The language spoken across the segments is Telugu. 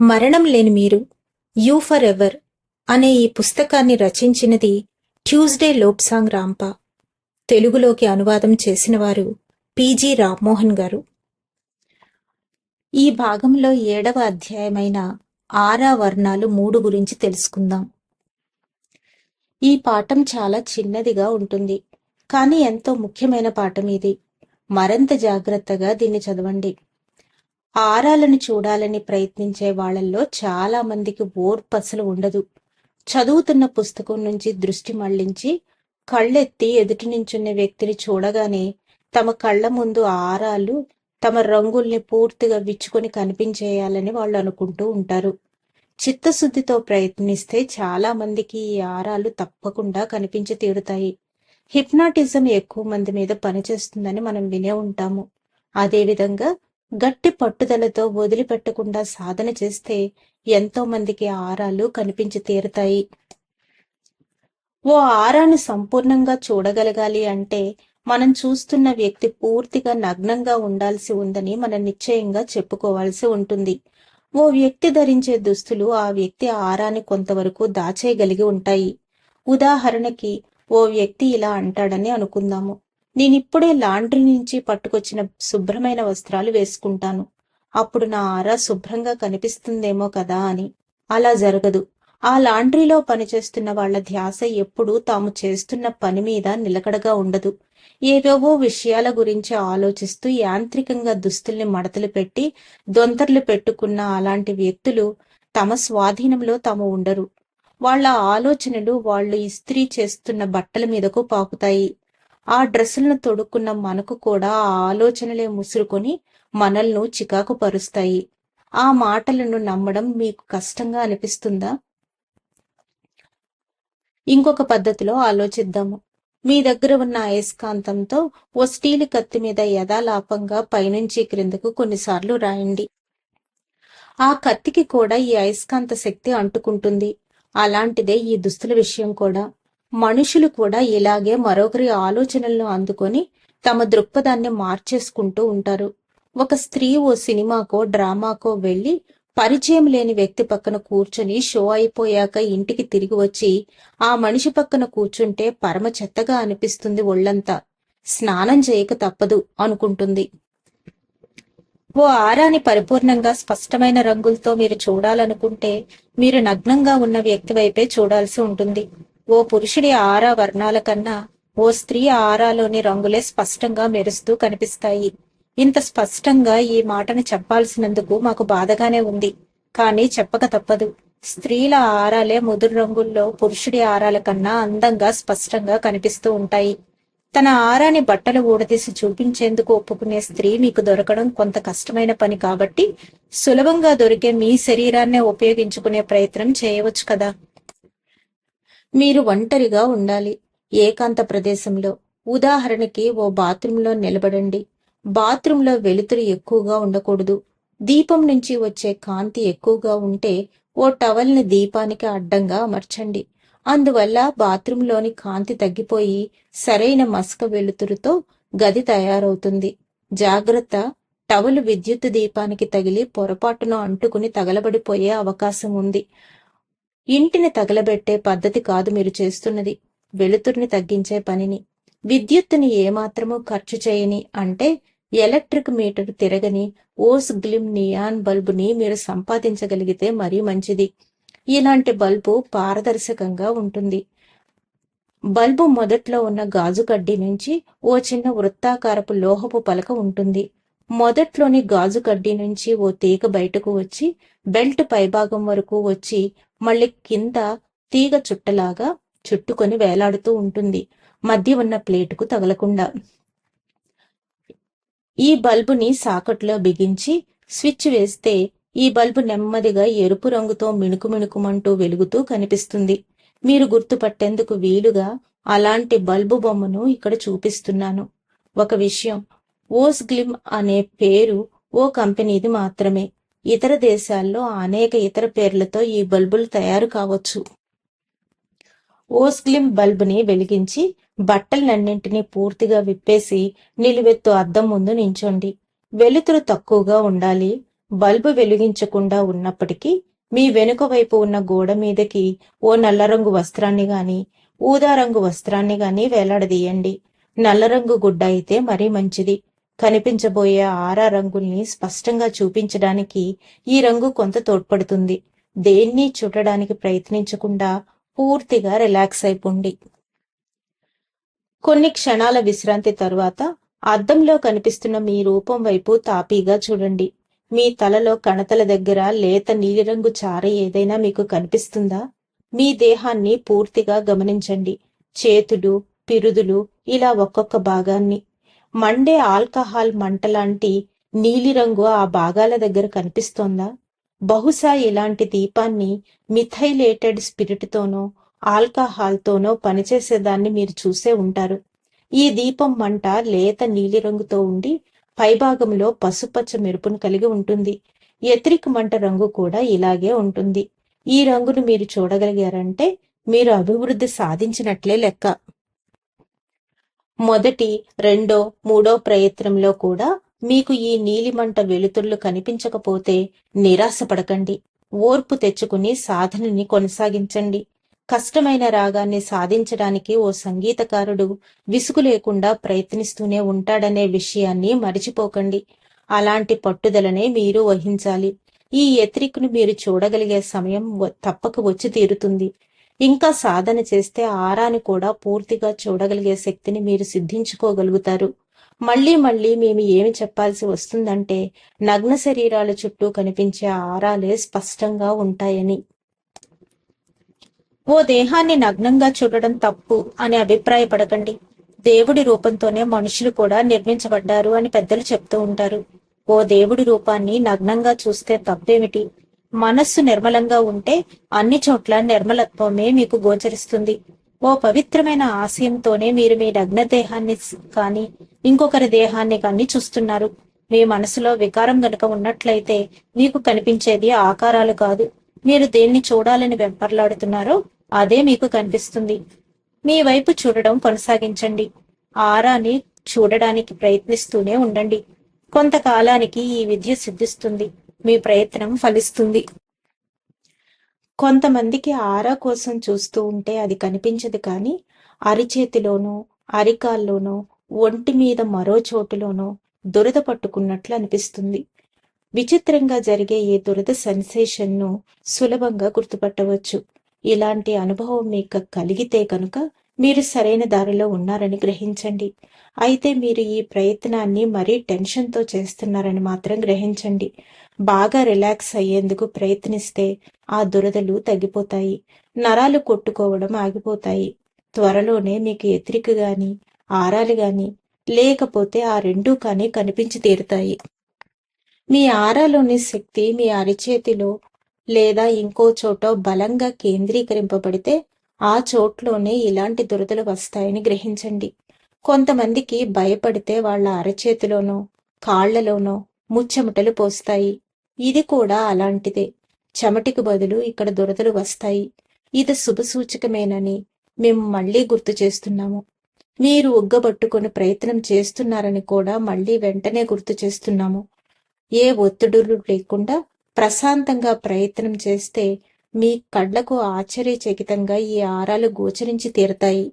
మరణం లేని మీరు యూ ఫర్ ఎవర్ అనే ఈ పుస్తకాన్ని రచించినది ట్యూస్డే లోప్సాంగ్ రాంపా. తెలుగులోకి అనువాదం చేసిన వారు రామ్మోహన్ గారు. ఈ భాగంలో ఏడవ అధ్యాయమైన ఆరా వర్ణాలు మూడు గురించి తెలుసుకుందాం. ఈ పాఠం చాలా చిన్నదిగా ఉంటుంది కానీ ఎంతో ముఖ్యమైన పాఠం ఇది. మరింత జాగ్రత్తగా దీన్ని చదవండి. ఆరాలను చూడాలని ప్రయత్నించే వాళ్ళల్లో చాలా మందికి ఓర్పసలు ఉండదు. చదువుతున్న పుస్తకం నుంచి దృష్టి మళ్ళించి కళ్ళెత్తి ఎదుటి నించున్న వ్యక్తిని చూడగానే తమ కళ్ళ ముందు ఆరాలు తమ రంగుల్ని పూర్తిగా విచ్చుకొని కనిపించేయాలని వాళ్ళు అనుకుంటూ ఉంటారు. చిత్తశుద్ధితో ప్రయత్నిస్తే చాలా మందికి ఈ ఆరాలు తప్పకుండా కనిపించి తీరుతాయి. హిప్నాటిజం ఎక్కువ మంది మీద పనిచేస్తుందని మనం వినే ఉంటాము. అదేవిధంగా గట్టి పట్టుదలతో వదిలిపెట్టకుండా సాధన చేస్తే ఎంతో మందికి ఆరాలు కనిపించి తీరుతాయి. ఓ ఆరాను సంపూర్ణంగా చూడగలగాలి అంటే మనం చూస్తున్న వ్యక్తి పూర్తిగా నగ్నంగా ఉండాల్సి ఉందని మనం నిశ్చయంగా చెప్పుకోవాల్సి ఉంటుంది. ఓ వ్యక్తి ధరించే దుస్తులు ఆ వ్యక్తి ఆరాన్ని కొంతవరకు దాచేయగలిగి ఉంటాయి. ఉదాహరణకి ఓ వ్యక్తి ఇలా అంటాడని అనుకుందాము. నేనిప్పుడే లాండ్రీ నుంచి పట్టుకొచ్చిన శుభ్రమైన వస్త్రాలు వేసుకుంటాను. అప్పుడు నా ఆరా శుభ్రంగా కనిపిస్తుందేమో కదా అని. అలా జరగదు. ఆ లాండ్రీలో పనిచేస్తున్న వాళ్ళ ధ్యాస ఎప్పుడూ తాము చేస్తున్న పని మీద నిలకడగా ఉండదు. ఏవేవో విషయాల గురించి ఆలోచిస్తూ యాంత్రికంగా దుస్తుల్ని మడతలు పెట్టి దొంతర్లు పెట్టుకున్న అలాంటి వ్యక్తులు తమ స్వాధీనంలో తాము ఉండరు. వాళ్ళ ఆలోచనలు వాళ్ళు ఇస్త్రీ చేస్తున్న బట్టల మీదకు పాకుతాయి. ఆ డ్రెస్సులను తొడుక్కున్న మనకు కూడా ఆ ఆలోచనలే ముసురుకొని మనల్ని చికాకు పరుస్తాయి ఆ మాటలను నమ్మడం మీకు కష్టంగా అనిపిస్తుందా? ఇంకొక పద్ధతిలో ఆలోచిద్దాము మీ దగ్గర ఉన్న అయస్కాంతంతో ఓ స్టీల్ కత్తి మీద యథాలాపంగా పైనుంచి క్రిందకు కొన్నిసార్లు రాయండి. ఆ కత్తికి కూడా ఈ అయస్కాంత శక్తి అంటుకుంటుంది. అలాంటిదే ఈ దుస్తుల విషయం కూడా. మనుషులు కూడా ఇలాగే మరొకరి ఆలోచనలను అందుకొని తమ దృక్పథాన్ని మార్చేసుకుంటూ ఉంటారు. ఒక స్త్రీ ఓ సినిమాకో డ్రామాకో వెళ్ళి పరిచయం లేని వ్యక్తి పక్కన కూర్చొని షో అయిపోయాక ఇంటికి తిరిగి వచ్చి ఆ మనిషి పక్కన కూర్చుంటే పరమ చెత్తగా అనిపిస్తుంది ఒళ్ళంతా. స్నానం చేయక తప్పదు అనుకుంటుంది. ఓ ఆరాని పరిపూర్ణంగా స్పష్టమైన రంగులతో మీరు చూడాలనుకుంటే మీరు నగ్నంగా ఉన్న వ్యక్తి వైపే చూడాల్సి ఉంటుంది. ఓ పురుషుడి ఆరా వర్ణాల కన్నా ఓ స్త్రీ ఆరాలోని రంగులే స్పష్టంగా మెరుస్తూ కనిపిస్తాయి. ఇంత స్పష్టంగా ఈ మాటను చెప్పాల్సినందుకు మాకు బాధగానే ఉంది. కానీ చెప్పక తప్పదు. స్త్రీల ఆరాలే ముదురు రంగుల్లో పురుషుడి ఆరాల కన్నా అందంగా స్పష్టంగా కనిపిస్తూ ఉంటాయి. తన ఆరాని బట్టలు ఊడదీసి చూపించేందుకు ఒప్పుకునే స్త్రీ మీకు దొరకడం కొంత కష్టమైన పని కాబట్టి సులభంగా దొరికే మీ శరీరాన్నే ఉపయోగించుకునే ప్రయత్నం చేయవచ్చు కదా. మీరు ఒంటరిగా ఉండాలి. ఏకాంత ప్రదేశంలో. ఉదాహరణకి ఓ బాత్రూంలో నిలబడండి. బాత్రూంలో వెలుతురు ఎక్కువగా ఉండకూడదు. దీపం నుంచి వచ్చే కాంతి ఎక్కువగా ఉంటే ఓ టవల్ని దీపానికి అడ్డంగా అమర్చండి. అందువల్ల బాత్రూంలోని కాంతి తగ్గిపోయి సరైన మసక వెలుతురుతో గది తయారవుతుంది. జాగ్రత్త. టవలు విద్యుత్ దీపానికి తగిలి పొరపాటున అంటుకుని తగలబడిపోయే అవకాశం ఉంది. ఇంటిని తగలబెట్టే పద్ధతి కాదు మీరు చేస్తున్నది. వెలుతురుని తగ్గించే పనిని. విద్యుత్తుని ఏమాత్రమూ ఖర్చు చేయని అంటే ఎలక్ట్రిక్ మీటర్ తిరగని ఓస్ గ్లిమ్ నియాన్ బల్బుని మీరు సంపాదించగలిగితే మరీ మంచిది. ఇలాంటి బల్బు పారదర్శకంగా ఉంటుంది. బల్బు మొదట్లో ఉన్న గాజు కడ్డీ నుంచి ఓ చిన్న వృత్తాకారపు లోహపు పలక ఉంటుంది. మొదట్లోని గాజు కడ్డీ నుంచి ఓ తీగ బయటకు వచ్చి బెల్ట్ పైభాగం వరకు వచ్చి మళ్ళీ కింద తీగ చుట్టలాగా చుట్టుకొని వేలాడుతూ ఉంటుంది. మధ్య ఉన్న ప్లేటుకు తగలకుండా. ఈ బల్బుని సాకట్లో బిగించి స్విచ్ వేస్తే ఈ బల్బు నెమ్మదిగా ఎరుపు రంగుతో మిణుకు మిణుకుమంటూ వెలుగుతూ కనిపిస్తుంది. మీరు గుర్తుపట్టేందుకు వీలుగా అలాంటి బల్బు బొమ్మను ఇక్కడ చూపిస్తున్నాను. ఒక విషయం ఓస్గ్లిమ్ అనే పేరు ఓ కంపెనీది మాత్రమే. ఇతర దేశాల్లో అనేక ఇతర పేర్లతో ఈ బల్బులు తయారు కావచ్చు. ఓస్గ్లిమ్ బల్బుని వెలిగించి బట్టలన్నింటినీ పూర్తిగా విప్పేసి నిలువెత్తు అద్దం ముందు నించోండి. వెలుతురు తక్కువగా ఉండాలి. బల్బు వెలిగించకుండా ఉన్నప్పటికీ మీ వెనుక వైపు ఉన్న గోడ మీదకి ఓ నల్ల రంగు వస్త్రాన్ని గాని ఊదా రంగు వస్త్రాన్ని గాని వేలాడదీయండి. నల్ల రంగు గుడ్డ అయితే మరీ మంచిది. కనిపించబోయే ఆరా రంగుల్ని స్పష్టంగా చూపించడానికి ఈ రంగు కొంత తోడ్పడుతుంది. దేన్ని చూడడానికి ప్రయత్నించకుండా పూర్తిగా రిలాక్స్ అయిపోండి. కొన్ని క్షణాల విశ్రాంతి తరువాత అద్దంలో కనిపిస్తున్న మీ రూపం వైపు తాపీగా చూడండి. మీ తలలో కణతల దగ్గర లేత నీలిరంగు చార ఏదైనా మీకు కనిపిస్తుందా? మీ దేహాన్ని పూర్తిగా గమనించండి. చేతులు పిరుదులు ఇలా ఒక్కొక్క భాగాన్ని. మండే ఆల్కహాల్ మంటలాంటి నీలిరంగు ఆ భాగాల దగ్గర కనిపిస్తోందా? బహుశా ఇలాంటి దీపాన్ని మిథైలేటెడ్ స్పిరిట్తోనో ఆల్కహాల్తోనో పనిచేసేదాన్ని మీరు చూసే ఉంటారు. ఈ దీపం మంట లేత నీలిరంగుతో ఉండి పైభాగంలో పసుపచ్చ మెరుపును కలిగి ఉంటుంది. ఎత్రిక మంట రంగు కూడా ఇలాగే ఉంటుంది. ఈ రంగును మీరు చూడగలిగారంటే మీరు అభివృద్ధి సాధించినట్లే లెక్క. మొదటి రెండో మూడో ప్రయత్నంలో కూడా మీకు ఈ నీలిమంట వెలుతుర్లు కనిపించకపోతే నిరాశపడకండి. ఓర్పు తెచ్చుకుని సాధనని కొనసాగించండి. కష్టమైన రాగాన్ని సాధించడానికి ఓ సంగీతకారుడు విసుగు లేకుండా ప్రయత్నిస్తూనే ఉంటాడనే విషయాన్ని మరిచిపోకండి. అలాంటి పట్టుదలనే మీరు వహించాలి. ఈ ఎత్రిక్ను మీరు చూడగలిగే సమయం తప్పక వచ్చి తీరుతుంది. ఇంకా సాధన చేస్తే ఆరాని కూడా పూర్తిగా చూడగలిగే శక్తిని మీరు సిద్ధించుకోగలుగుతారు. మళ్ళీ మళ్ళీ మేము ఏమి చెప్పాల్సి వస్తుందంటే నగ్న శరీరాల చుట్టూ కనిపించే ఆరాలే స్పష్టంగా ఉంటాయని. ఓ దేహాన్ని నగ్నంగా చూడడం తప్పు అని అభిప్రాయపడకండి. దేవుడి రూపంతోనే మనుషులు కూడా నిర్మించబడ్డారు అని పెద్దలు చెప్తూ ఉంటారు. ఓ దేవుడి రూపాన్ని నగ్నంగా చూస్తే తప్పేమిటి? మనస్సు నిర్మలంగా ఉంటే అన్ని చోట్ల నిర్మలత్వమే మీకు గోచరిస్తుంది. ఓ పవిత్రమైన ఆశయంతోనే మీరు మీ నగ్న దేహాన్ని కానీ ఇంకొకరి దేహాన్ని కానీ చూస్తున్నారు. మీ మనసులో వికారం గనుక ఉన్నట్లయితే మీకు కనిపించేది ఆకారాలు కాదు. మీరు దేన్ని చూడాలని వెంపర్లాడుతున్నారో అదే మీకు కనిపిస్తుంది. మీ వైపు చూడడం కొనసాగించండి. ఆరాని చూడడానికి ప్రయత్నిస్తూనే ఉండండి. కొంతకాలానికి ఈ విద్య సిద్ధిస్తుంది. మీ ప్రయత్నం ఫలిస్తుంది. కొంతమందికి ఆరా కోసం చూస్తూ ఉంటే అది కనిపించదు కానీ అరిచేతిలోనో అరికాల్లోనో ఒంటి మీద మరో చోటులోనో దురద పట్టుకున్నట్లు అనిపిస్తుంది. విచిత్రంగా జరిగే ఈ దురద సెన్సేషన్ను సులభంగా గుర్తుపట్టవచ్చు. ఇలాంటి అనుభవం మీకు కలిగితే కనుక మీరు సరైన దారిలో ఉన్నారని గ్రహించండి. అయితే మీరు ఈ ప్రయత్నాన్ని మరీ టెన్షన్తో చేస్తున్నారని మాత్రం గ్రహించండి. బాగా రిలాక్స్ అయ్యేందుకు ప్రయత్నిస్తే ఆ దురదలు తగ్గిపోతాయి. నరాలు కొట్టుకోవడం ఆగిపోతాయి. త్వరలోనే మీకు ఎత్రిక గాని ఆరాలు గాని లేకపోతే ఆ రెండూ కానీ కనిపించి తీరుతాయి. మీ ఆరాలోని శక్తి మీ అరిచేతిలో లేదా ఇంకో చోట బలంగా కేంద్రీకరింపబడితే ఆ చోట్లోనే ఇలాంటి దురదలు వస్తాయని గ్రహించండి. కొంతమందికి భయపడితే వాళ్ళ అరచేతిలోనో కాళ్ళలోనో ముచ్చెమటలు పోస్తాయి. ఇది కూడా అలాంటిదే. చెమటికి బదులు ఇక్కడ దురదలు వస్తాయి. ఇది శుభసూచకమేనని మేము మళ్ళీ గుర్తు చేస్తున్నాము. మీరు ఉగ్గబట్టుకుని ప్రయత్నం చేస్తున్నారని కూడా మళ్ళీ వెంటనే గుర్తు చేస్తున్నాము. ఏ ఒత్తిడులు లేకుండా ప్రశాంతంగా ప్రయత్నం చేస్తే మీ కళ్ళకు ఆశ్చర్యచకితంగా ఈ ఆరాలు గోచరించి తీరతాయి.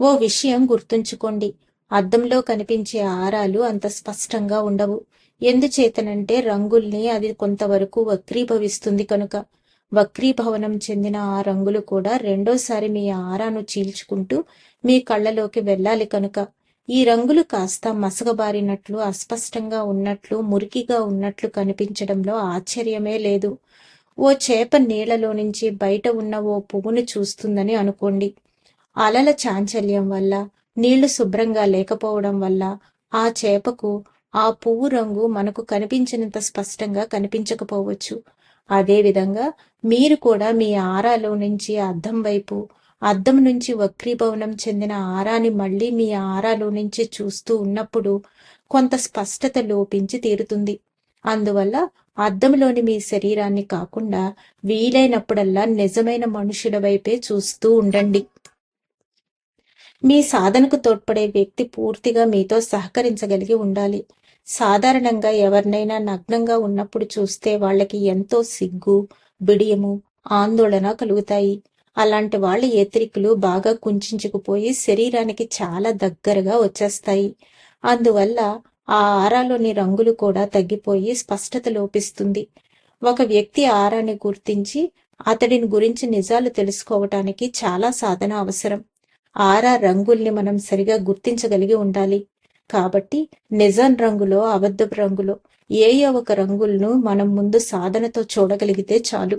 ఓ విషయం గుర్తుంచుకోండి. అద్దంలో కనిపించే ఆరాలు అంత స్పష్టంగా ఉండవు. ఎందుచేతనంటే రంగుల్ని అది కొంతవరకు వక్రీభవిస్తుంది కనుక. వక్రీభవనం చెందిన ఆ రంగులు కూడా రెండోసారి మీ ఆరాను చీల్చుకుంటూ మీ కళ్ళలోకి వెళ్ళాలి కనుక. ఈ రంగులు కాస్త మసగబారినట్లు అస్పష్టంగా ఉన్నట్లు మురికిగా ఉన్నట్లు కనిపించడంలో ఆశ్చర్యమే లేదు. ఓ చేప నీళ్ళలో నుంచి బయట ఉన్న ఓ పువ్వును చూస్తుందని అనుకోండి. అలల చాంచల్యం వల్ల నీళ్ళు శుభ్రంగా లేకపోవడం వల్ల ఆ చేపకు ఆ పువ్వు రంగు మనకు కనిపించినంత స్పష్టంగా కనిపించకపోవచ్చు. అదేవిధంగా మీరు కూడా మీ ఆరాలో నుంచి అద్దం వైపు అద్దం నుంచి వక్రీభవనం చెందిన ఆరాని మళ్ళీ మీ ఆరాలో నుంచి చూస్తూ ఉన్నప్పుడు కొంత స్పష్టత లోపించి తీరుతుంది. అందువల్ల అద్దంలోని మీ శరీరాన్ని కాకుండా వీలైనప్పుడల్లా నిజమైన మనుషుల వైపే చూస్తూ ఉండండి. మీ సాధనకు తోడ్పడే వ్యక్తి పూర్తిగా మీతో సహకరించగలిగి ఉండాలి. సాధారణంగా ఎవరినైనా నగ్నంగా ఉన్నప్పుడు చూస్తే వాళ్ళకి ఎంతో సిగ్గు బిడియము ఆందోళన కలుగుతాయి. అలాంటి వాళ్ళ ఏత్రికలు బాగా కుంచుకుపోయి శరీరానికి చాలా దగ్గరగా వచ్చేస్తాయి. అందువల్ల ఆ ఆరాలోని రంగులు కూడా తగ్గిపోయి స్పష్టత లోపిస్తుంది. ఒక వ్యక్తి ఆరాన్ని గుర్తించి అతడిని గురించి నిజాలు తెలుసుకోవటానికి చాలా సాధన అవసరం. ఆరా రంగుల్ని మనం సరిగా గుర్తించగలిగి ఉండాలి. కాబట్టి నిజం రంగులో అబద్ధపు రంగులో ఏయో ఒక రంగులను మనం ముందు సాధనతో చూడగలిగితే చాలు.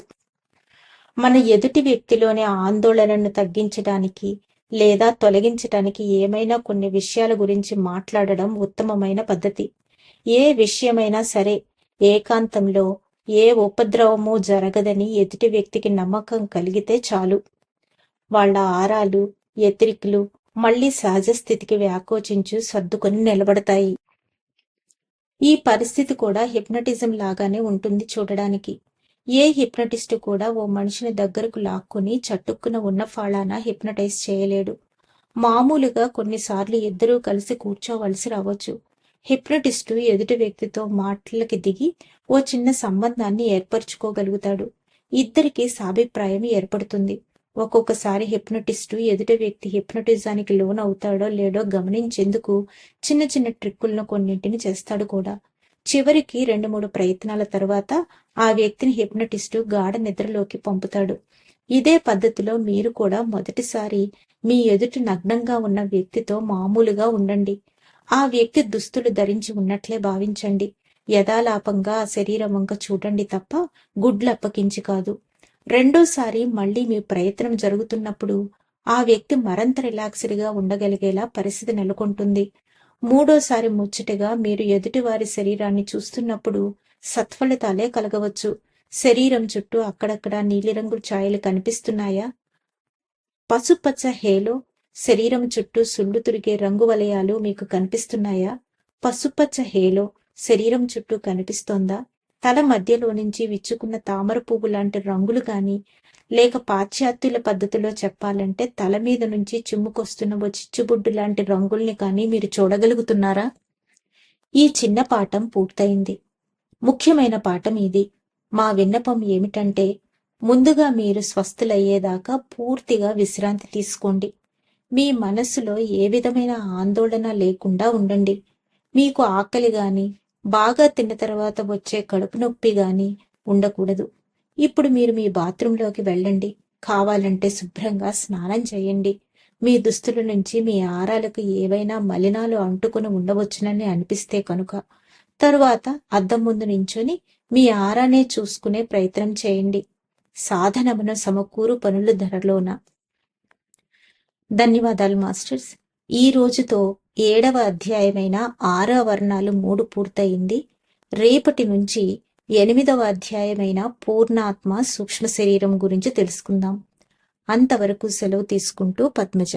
మన ఎదుటి వ్యక్తిలోని ఆందోళనను తగ్గించడానికి లేదా తొలగించటానికి ఏమైనా కొన్ని విషయాల గురించి మాట్లాడడం ఉత్తమమైన పద్ధతి. ఏ విషయమైనా సరే ఏకాంతంలో ఏ ఉపద్రవము జరగదని ఎదుటి వ్యక్తికి నమ్మకం కలిగితే చాలు. వాళ్ళ ఆరాలు ఎతిరికలు మళ్ళీ సహజ స్థితికి వ్యాకోచించు సర్దుకొని నిలబడతాయి. ఈ పరిస్థితి కూడా హిప్నటిజం లాగానే ఉంటుంది చూడడానికి. ఏ హిప్నటిస్ట్ కూడా ఓ మనిషిని దగ్గరకు లాక్కుని చట్టుక్కున ఉన్న ఫాళాన హిప్నటైజ్ చేయలేడు. మామూలుగా కొన్నిసార్లు ఇద్దరూ కలిసి కూర్చోవలసి రావచ్చు. హిప్నటిస్టు ఎదుటి వ్యక్తితో మాటలకి దిగి ఓ చిన్న సంబంధాన్ని ఏర్పరచుకోగలుగుతాడు. ఇద్దరికి సాభిప్రాయం ఏర్పడుతుంది. ఒక్కొక్కసారి హిప్నటిస్టు ఎదుటి వ్యక్తి హిప్నటిజానికి లోన్ అవుతాడో లేడో గమనించేందుకు చిన్న చిన్న ట్రిక్కులను కొన్నింటిని చేస్తాడు కూడా. చివరికి రెండు మూడు ప్రయత్నాల తర్వాత ఆ వ్యక్తిని హిప్నటిస్టు గాఢ నిద్రలోకి పంపుతాడు. ఇదే పద్ధతిలో మీరు కూడా మొదటిసారి మీ ఎదుటి నగ్నంగా ఉన్న వ్యక్తితో మామూలుగా ఉండండి. ఆ వ్యక్తి దుస్తులు ధరించి ఉన్నట్లే భావించండి. యథాలాపంగా ఆ శరీరం వంక చూడండి తప్ప గుడ్లు అప్పకించి కాదు. రెండోసారి మళ్ళీ మీ ప్రయత్నం జరుగుతున్నప్పుడు ఆ వ్యక్తి మరింత రిలాక్స్డ్గా ఉండగలిగేలా పరిస్థితి నెలకొంటుంది. మూడోసారి ముచ్చటగా మీరు ఎదుటివారి శరీరాన్ని చూస్తున్నప్పుడు సత్ఫలితాలే కలగవచ్చు. శరీరం చుట్టూ అక్కడక్కడ నీలిరంగు ఛాయలు కనిపిస్తున్నాయా? పసుపచ్చ హేలో శరీరం చుట్టూ సుళ్ళు తిరిగే రంగు వలయాలు మీకు కనిపిస్తున్నాయా? పసుపచ్చ హేలో శరీరం చుట్టూ కనిపిస్తోందా? తల మధ్యలో నుంచి విచ్చుకున్న తామర పువ్వు లాంటి రంగులు కానీ లేక పాశ్చాత్యుల పద్ధతిలో చెప్పాలంటే తల మీద నుంచి చిమ్ముకొస్తున్న ఓ చిచ్చుబుడ్డు లాంటి రంగుల్ని కానీ మీరు చూడగలుగుతున్నారా? ఈ చిన్న పాఠం పూర్తయింది. ముఖ్యమైన పాఠం ఇది. మా విన్నపం ఏమిటంటే ముందుగా మీరు స్వస్థులయ్యేదాకా పూర్తిగా విశ్రాంతి తీసుకోండి. మీ మనస్సులో ఏ విధమైన ఆందోళన లేకుండా ఉండండి. మీకు ఆకలి గాని బాగా తిన్న తర్వాత వచ్చే కడుపు నొప్పి గాని ఉండకూడదు. ఇప్పుడు మీరు మీ బాత్రూంలోకి వెళ్ళండి. కావాలంటే శుభ్రంగా స్నానం చేయండి. మీ దుస్తుల నుంచి మీ ఆరాలకు ఏవైనా మలినాలు అంటుకుని ఉండవచ్చునని అనిపిస్తే కనుక. తరువాత అద్దం ముందు నించొని మీ ఆరానే చూసుకునే ప్రయత్నం చేయండి. సాధనమున సమకూరు పనుల ధరలోన. ధన్యవాదాలు మాస్టర్స్. ఈ రోజుతో ఏడవ అధ్యాయమైన ఆరో వర్ణాలు మూడు పూర్తయింది. రేపటి నుంచి ఎనిమిదవ అధ్యాయమైన పూర్ణాత్మ సూక్ష్మ శరీరం గురించి తెలుసుకుందాం. అంతవరకు సెలవు తీసుకుంటూ పద్మజ.